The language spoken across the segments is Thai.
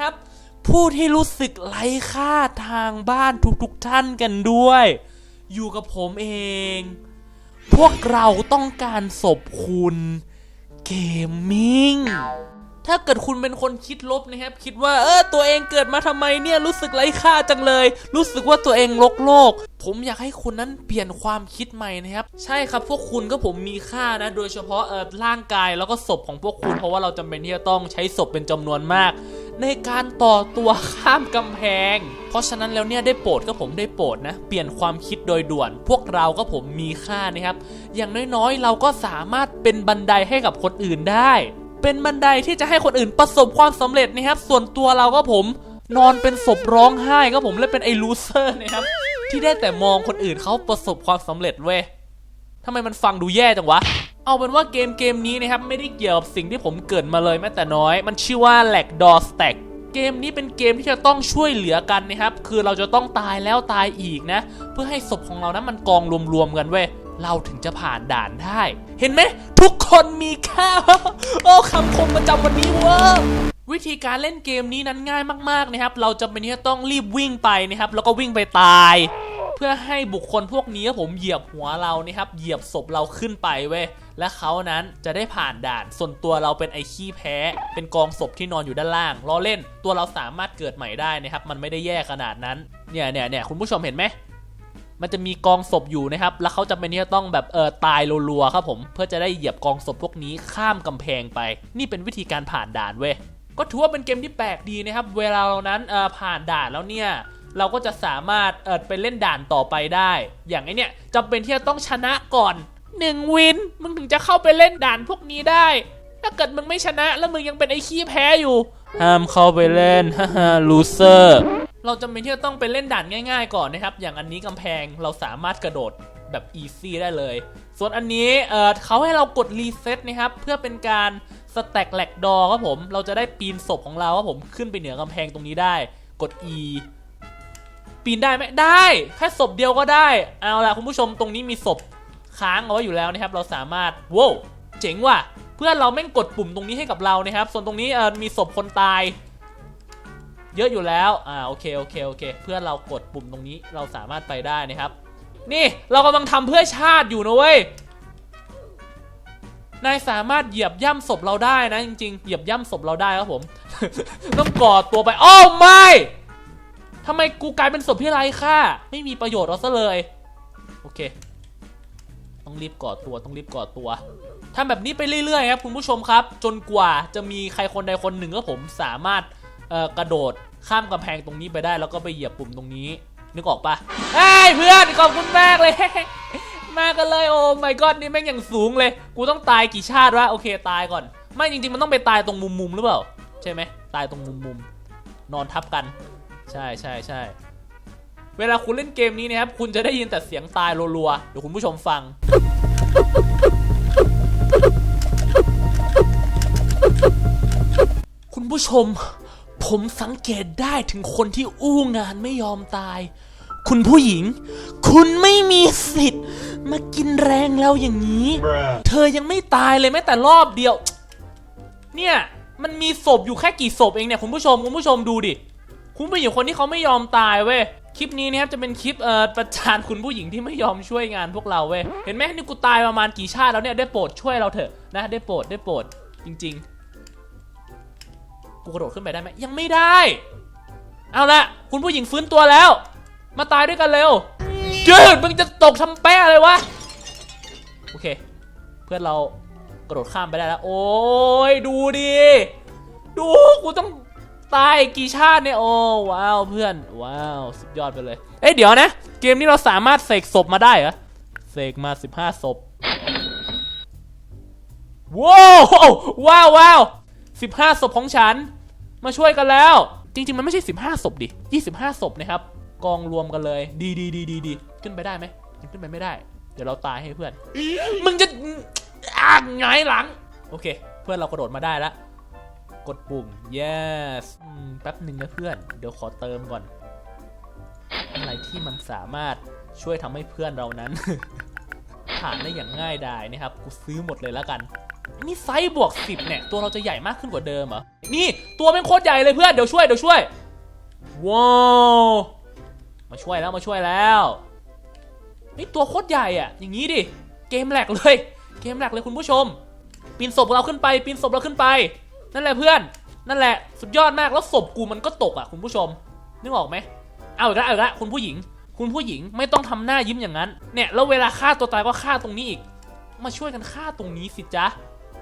ครับ ผู้ที่รู้สึกไร้ค่าทางบ้านทุกๆท่านกันด้วย อยู่กับผมเอง พวกเราต้องการศพคุณเกมมิ่งถ้าเกิดคุณเป็นคนคิดลบนะครับ คิดว่าเออตัวเองเกิดมาทำไมเนี่ยรู้สึกไร้ค่าจังเลย รู้สึกว่าตัวเองลกโลก ผมอยากให้คุณนั้นเปลี่ยนความคิดใหม่นะครับ ใช่ครับพวกคุณก็ผมมีค่านะ โดยเฉพาะเออร่างกายแล้วก็ศพของพวกคุณเพราะว่าเราจำเป็นที่จะต้องใช้ศพเป็นจำนวนมาก ในการต่อตัวข้ามกำแพง เพราะฉะนั้นแล้วเนี่ยได้โปรดก็ผมได้โปรดนะ เปลี่ยนความคิดโดยด่วน พวกเราก็ผมมีค่านะครับ อย่างน้อยๆ เราก็สามารถเป็นบันไดให้กับคนอื่นได้ เป็นบันไดที่จะให้คนอื่นประสบความสำเร็จนะครับ ส่วนตัวเราก็ผมนอนเป็นศพร้องไห้ก็ผมและเป็นไอ้ลูเซอร์นะครับ ที่ได้แต่มองคนอื่นเขาประสบความสำเร็จเว้ยทำไมมันฟังดูแย่จังวะ เอาเป็นว่าเกมเกมนี้นะครับไม่ได้เกี่ยวกับสิ่งที่ผมเกิดมาเลยแม้แต่น้อย มันชื่อว่า l a g d o r Stack เกมนี้เป็นเกมที่จะต้องช่วยเหลือกันนะครับ คือเราจะต้องตายแล้วตายอีกนะ เพื่อให้ศพของเรานั้นมันกองรวมๆกันเว้ยเราถึงจะผ่านด่านได้ เห็นไหม ทุกคนมีค่าโอ้คำคมประจำวันนี้เว้ยวิธีการเล่นเกมนี้นั้นง่ายมากๆนะครับ เราจะเป็นที่จะต้องรีบวิ่งไปนะครับ แล้วก็วิ่งไปตาย เพื่อให้บุคคลพวกนี้ผมเหยียบหัวเรานะครับเหยียบศพเราขึ้นไปเว้ย และเขานั้นจะได้ผ่านด่าน ส่วนตัวเราเป็นไอ้ขี้แพ้ เป็นกองศพที่นอนอยู่ด้านล่างล้อเล่น ตัวเราสามารถเกิดใหม่ได้นะครับ มันไม่ได้แย่ขนาดนั้น เนี่ยเนี่ยเนี่ยคุณผู้ชมเห็นไหมมันจะมีกองศพอยู่นะครับ แล้วเขาจะเป็นที่จะต้องแบบเออตายรัวๆครับผม เพื่อจะได้เหยียบกองศพพวกนี้ข้ามกำแพงไป นี่เป็นวิธีการผ่านด่านเว้ย ก็ถือว่าเป็นเกมที่แปลกดีนะครับ เวลาเรานั้นเออผ่านด่านแล้วเนี่ย เราก็จะสามารถเออไปเล่นด่านต่อไปได้ อย่างไอเนี่ยจำเป็นที่จะต้องชนะก่อน หนึ่งวิน มึงถึงจะเข้าไปเล่นด่านพวกนี้ได้ ถ้าเกิดมึงไม่ชนะแล้วมึงยังเป็นไอ้ขี้แพ้อยู่ ห้ามเข้าไปเล่น ฮ่าฮ่าลูเซอร์ เราจำเป็นที่จะต้องไปเล่นด่านง่าย ๆ ก่อนนะครับ อย่างอันนี้กำแพงเราสามารถกระโดดแบบอีซี่ได้เลย ส่วนอันนี้เอ่อเขาให้เรากดรีเซ็ตนะครับ เพื่อเป็นการสแต็กแหลกดอครับผม เราจะได้ปีนศพของเราครับผมขึ้นไปเหนือกำแพงตรงนี้ได้ กด E ปีนได้ไหมได้ แค่ศพเดียวก็ได้ เอาล่ะคุณผู้ชมตรงนี้มีศพ ค้างเอาไว้อยู่แล้วนะครับ เราสามารถว้าวเจ๋งว่ะ เพื่อนเราแม่งกดปุ่มตรงนี้ให้กับเรานะครับ ส่วนตรงนี้เออมีศพคนตาย เยอะอยู่แล้ว อ่าโอเคโอเคโอเค เพื่อนเรากดปุ่มตรงนี้เราสามารถไปได้นะครับ นี่เรากำลังทำเพื่อชาติอยู่นะเว้ยนายสามารถเหยียบย่ำศพเราได้นะจริงๆ เหยียบย่ำศพเราได้ครับผม ต้องกอดตัวไปอ้าวไม่ทำไมกูกลายเป็นศพที่ไร้ค่าไม่มีประโยชน์เอาซะเลย โอเค ต้องรีบกอดตัวต้องรีบกอดตัวทำแบบนี้ไปเรื่อยๆครับคุณผู้ชมครับ จนกว่าจะมีใครคนใดคนหนึ่งก็ผมสามารถเอ่อกระโดดข้ามกำแพงตรงนี้ไปได้ แล้วก็ไปเหยียบปุ่มตรงนี้นึกออกปะเฮ้ยเพื่อนขอบคุณมากเลย มากันเลยโอ้ my god นี่แม่งอย่างสูงเลย กูต้องตายกี่ชาติวะโอเคตายก่อน ไม่จริงๆมันต้องไปตายตรงมุมๆหรือเปล่า ใช่ไหมตายตรงมุมๆนอนทับกัน ใช่ใช่ใช่เวลาคุณเล่นเกมนี้นะครับคุณจะได้ยินแต่เสียงตายรัวๆเดี๋ยวคุณผู้ชมฟัง คุณผู้ชม ผมสังเกตได้ถึงคนที่อู้งานไม่ยอมตาย คุณผู้หญิง คุณไม่มีสิทธิ์ มากินแรงเราอย่างนี้ เธอยังไม่ตายเลยแม้แต่รอบเดียว เนี่ยมันมีศพอยู่แค่กี่ศพเองเนี่ยคุณผู้ชมคุณผู้ชมดูดิ คุณผู้หญิงคนที่เขาไม่ยอมตายเว้ย คลิปนี้นะครับจะเป็นคลิปเอ่อประจานคุณผู้หญิงที่ไม่ยอมช่วยงานพวกเราเว้ย เห็นไหมนี่กูตายประมาณกี่ชาติแล้วเนี่ยได้โปรดช่วยเราเถอะนะได้โปรดได้โปรดจริง ๆ กูกระโดดขึ้นไปได้ไหมยังไม่ได้ เอาละคุณผู้หญิงฟื้นตัวแล้ว มาตายด้วยกันเร็วจืดมึงจะตกทำแป้เลยวะโอเค เพื่อนเรากระโดดข้ามไปได้แล้ว โอ้ยดูดิดูกูต้อง ตายกี่ชาติเนี่ยโอ้ว้าวเพื่อนว้าวสุดยอดไปเลย เอ้ยเดี๋ยวนะ เกมนี้เราสามารถเสกศพมาได้เหรอเสกมา 15ศพว้าวว้าวว้าว15ศพของฉัน มาช่วยกันแล้ว จริง ๆ มันไม่ใช่ 15ศพดิ25ศพนะครับ กองรวมกันเลย ดีดีดีดีดีขึ้นไปได้ไหมขึ้นไปไม่ได้ เดี๋ยวเราตายให้เพื่อน มึงจะอ่างไงหลัง โอเค เพื่อนเรากระโดดมาได้แล้ว กดปุ่ม yes อืมแป๊บหนึ่งนะเพื่อน เดี๋ยวขอเติมก่อน อะไรที่มันสามารถช่วยทำให้เพื่อนเรานั้น ผ่านได้อย่างง่ายดายนะครับ กูซื้อหมดเลยแล้วกัน นี่ไซส์บวกสิบเนี่ย ตัวเราจะใหญ่มากขึ้นกว่าเดิมเหรอ นี่ตัวเป็นโคตรใหญ่เลยเพื่อน เดี๋ยวช่วย เดี๋ยวช่วย ว้าว มาช่วยแล้ว มาช่วยแล้ว นี่ตัวโคตรใหญ่อะอย่างนี้ดิ เกมแหลกเลย เกมแหลกเลยคุณผู้ชม ปีนศพเราขึ้นไป ปีนศพเราขึ้นไป นั่นแหละเพื่อน นั่นแหละสุดยอดมากแล้วศพกูมันก็ตกอะคุณผู้ชม นึกออกไหมเอาล้วเอาล้วคุณผู้หญิง คุณผู้หญิงไม่ต้องทำหน้ายิ้มอย่างนั้น เนี่ยแล้วเวลาฆ่าตัวตายก็ฆ่าตรงนี้อีก มาช่วยกันฆ่าตรงนี้สิจ๊ะ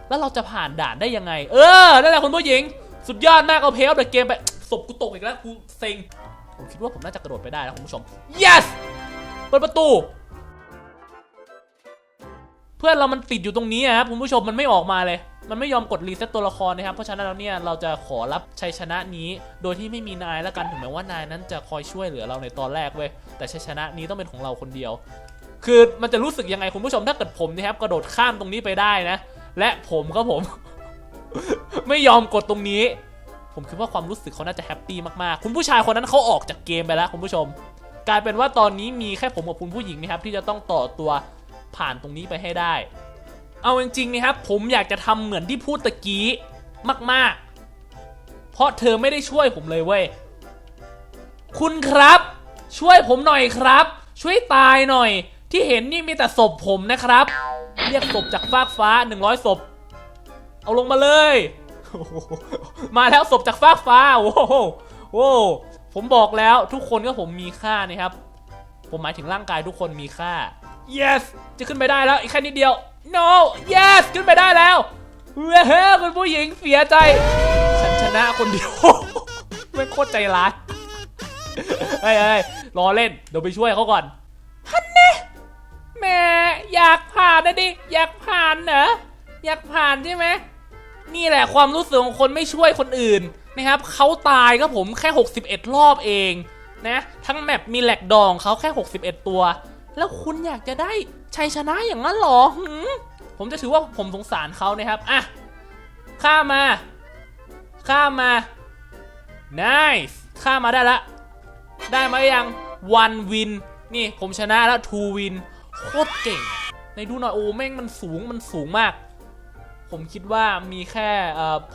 แล้วเราจะผ่านด่านได้ยังไง เออ นั่นแหละคุณผู้หญิง สุดยอดมากเอาเพลย์เดอะเกมไปศพกูตกอีกแล้วกูเซ็ง ผมคิดว่าผมน่าจะกระโดดไปได้นะคุณผู้ชม yes เปิดประตู เพื่อนเรามันติดอยู่ตรงนี้อะครับคุณผู้ชมมันไม่ออกมาเลย มันไม่ยอมกดรีเซ็ตตัวละครนะครับ เพราะฉะนั้นแล้วเนี่ยเราจะขอรับชัยชนะนี้ โดยที่ไม่มีนายแล้วกันถึงแม้ว่านายนั้นจะคอยช่วยเหลือเราในตอนแรกเว้ยแต่ชัยชนะนี้ต้องเป็นของเราคนเดียว คือมันจะรู้สึกยังไงคุณผู้ชมถ้าเกิดผมนะครับกระโดดข้ามตรงนี้ไปได้นะ และผมก็ผม ไม่ยอมกดตรงนี้ ผมคิดว่าความรู้สึกเขาน่าจะแฮปปี้มากๆคุณผู้ชายคนนั้นเขาออกจากเกมไปแล้วคุณผู้ชม กลายเป็นว่าตอนนี้มีแค่ผมกับคุณผู้หญิงนะครับที่จะต้องต่อตัวผ่านตรงนี้ไปให้ได้ เอาจริงๆนะครับผมอยากจะทำเหมือนที่พูดตะกี้มากๆ เพราะเธอไม่ได้ช่วยผมเลยเว้ย คุณครับ ช่วยผมหน่อยครับ ช่วยตายหน่อย ที่เห็นนี่มีแต่ศพผมนะครับ เรียกศพจากฟากฟ้า100ศพ เอาลงมาเลย มาแล้วศพจากฟากฟ้า โอ้โหโอ้โหผมบอกแล้วทุกคนก็ผมมีค่านะครับ ผมหมายถึงร่างกายทุกคนมีค่า yes จะขึ้นไปได้แล้วอีกแค่นิดเดียว no yes ขึ้นไปได้แล้วเว้ยคุณผู้หญิงเสียใจ ฉันชนะคนเดียวไม่โคตรใจร้ายเฮ้ยเฮ้ยรอเล่นเดี๋ยวไปช่วยเขาก่อนฮันเน่แม่อยากผ่านนะดิอยากผ่านเหรออยากผ่านใช่ไหมนี่แหละความรู้สึกของคนไม่ช่วยคนอื่นนะครับเขาตายก็ผมแค่ 61 รอบเองนะ ทั้งแมปมีแหลกดองเขาแค่ 61 ตัว แล้วคุณอยากจะได้ชัยชนะอย่างนั้นหรอหผมจะถือว่าผมสงสารเขานะครับอะข้ามา ข้ามา nice ข้ามาได้ละ ได้ไหมยัง one win นี่ผมชนะแล้ว two win โคตรเก่ง ในดูหน่อยโอ้แม่งมันสูงมันสูงมาก ผมคิดว่ามีแค่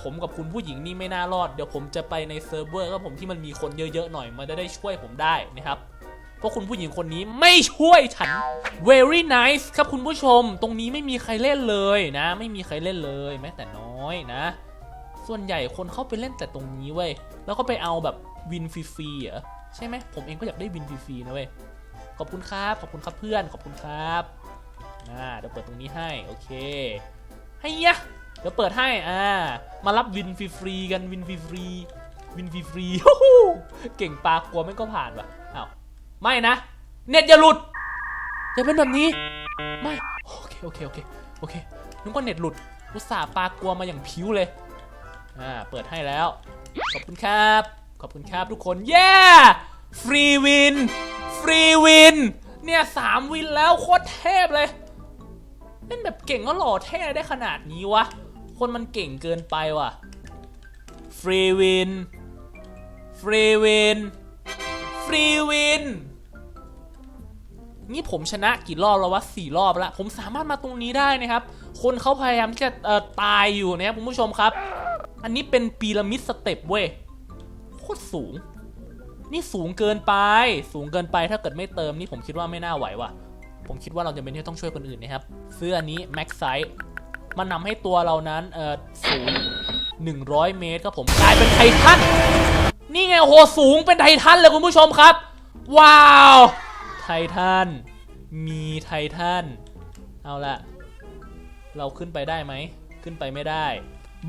ผมกับคุณผู้หญิงนี่ไม่น่ารอด เดี๋ยวผมจะไปในเซิร์ฟเวอร์ครับผมที่มันมีคนเยอะๆหน่อย มันจะได้ช่วยผมได้นะครับ เพราะคุณผู้หญิงคนนี้ไม่ช่วยฉัน very nice ครับคุณผู้ชม ตรงนี้ไม่มีใครเล่นเลยนะ ไม่มีใครเล่นเลยแม้แต่น้อยนะ ส่วนใหญ่คนเข้าไปเล่นแต่ตรงนี้เว้ย แล้วก็ไปเอาแบบวินฟรีๆเหรอใช่ไหมผมเองก็อยากได้วินฟรีๆนะเว้ย ขอบคุณครับ ขอบคุณครับเพื่อน ขอบคุณครับอ่าเดี๋ยวเปิดตรงนี้ให้ โอเค ให้ยะเดี๋ยวเปิดให้ อ่า มารับวินฟรีๆกัน วินฟรีๆวินฟรีๆเก่งปากกลัวไม่ก็ผ่านว่ะ ไม่นะ เน็ตอย่าหลุด อย่าเป็นแบบนี้ ไม่ โอเค โอเค โอเค โอเคนึกว่าเน็ตหลุด อุตส่าห์ปลากลัวมาอย่างผิวเลย อ่า เปิดให้แล้ว ขอบคุณครับ ขอบคุณครับทุกคน เย้ ฟรีวิน ฟรีวิน เนี่ยสามวินแล้วโคตรเทพเลย เล่นแบบเก่งก็หล่อเท่ได้ขนาดนี้วะ คนมันเก่งเกินไปว่ะ ฟรีวิน ฟรีวิน ฟรีวิน นี่ผมชนะกี่รอบแล้ววะสี่รอบแล้วผมสามารถมาตรงนี้ได้นะครับ คนเขาพยายามที่จะเอ่อตายอยู่นะครับคุณผู้ชมครับ อันนี้เป็นพีระมิดสเต็ปเว้ยโคตรสูง นี่สูงเกินไป สูงเกินไปถ้าเกิดไม่เติมนี่ผมคิดว่าไม่น่าไหวว่ะ ผมคิดว่าเราจะเป็นที่ต้องช่วยคนอื่นนะครับเสื้ออันนี้แม็กไซส์มันนำให้ตัวเรานั้นเอ่อสูง 100 เมตรครับผมกลายเป็นไททันนี่ไงโหสูงเป็นไททันเลยคุณผู้ชมครับ ว้าว ททัน มีไททัน เอาละเราขึ้นไปได้ไหม ขึ้นไปไม่ได้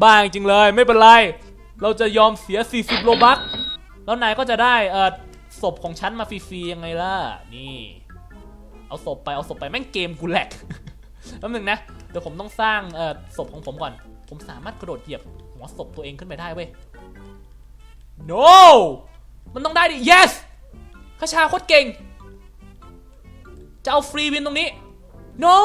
บ้าจริงเลยไม่เป็นไร เราจะยอมเสีย 40 โลบัคแล้วนายก็จะได้เอ่อศพของฉันมาฟรีๆยังไงล่ะ นี่ เอาศพไปเอาศพไปแม่งเกมกูแหลกแป๊บนึงนะ เดี๋ยวผมต้องสร้างเอ่อศพของผมก่อน ผมสามารถกระโดดเหยียบหัวศพตัวเองขึ้นไปได้เว้ย no มันต้องได้ดิ yes ข้าชาโคตรเก่ง จะเอาฟรีวินตรงนี้ no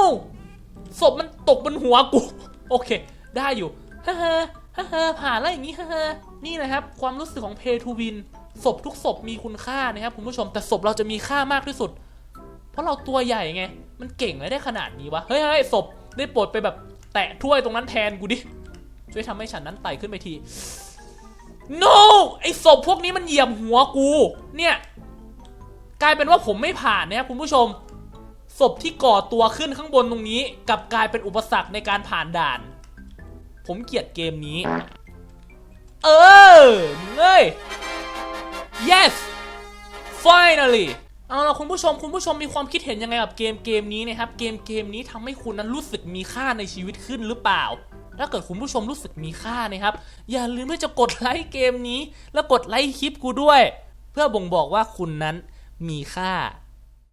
ศพมันตกบนหัวกู โอเค ได้อยู่ฮ่าฮ่าฮ่าฮ่าผ่านแล้วอย่างนี้ฮ่าฮ่านี่นะครับ ความรู้สึกของ pay to win ศพทุกศพมีคุณค่านะครับคุณผู้ชมแต่ศพเราจะมีค่ามากที่สุด เพราะเราตัวใหญ่ไง มันเก่งเลยได้ขนาดนี้วะ เฮ้ยเฮ้ยศพได้ปรดไปแบบแตะถ้วยตรงนั้นแทนกูดิ ช่วยทำให้ฉันนั้นไต่ขึ้นไปที no ไอศพพวกนี้มันเหยียบหัวกู เนี่ย กลายเป็นว่าผมไม่ผ่านนะครับคุณผู้ชม ศพที่ก่อตัวขึ้นข้างบนตรงนี้กลับกลายเป็นอุปสรรคในการผ่านด่าน ผมเกลียดเกมนี้ เออเอ้ย yes finally เอาล่ะคุณผู้ชมคุณผู้ชมมีความคิดเห็นยังไงกับเกมเกมนี้นะครับ เกมเกมนี้ทำให้คุณนั้นรู้สึกมีค่าในชีวิตขึ้นหรือเปล่า ถ้าเกิดคุณผู้ชมรู้สึกมีค่านะครับ อย่าลืมที่จะกดไลค์เกมนี้ แล้วกดไลค์คลิปกูด้วย เพื่อบ่งบอกว่าคุณนั้นมีค่า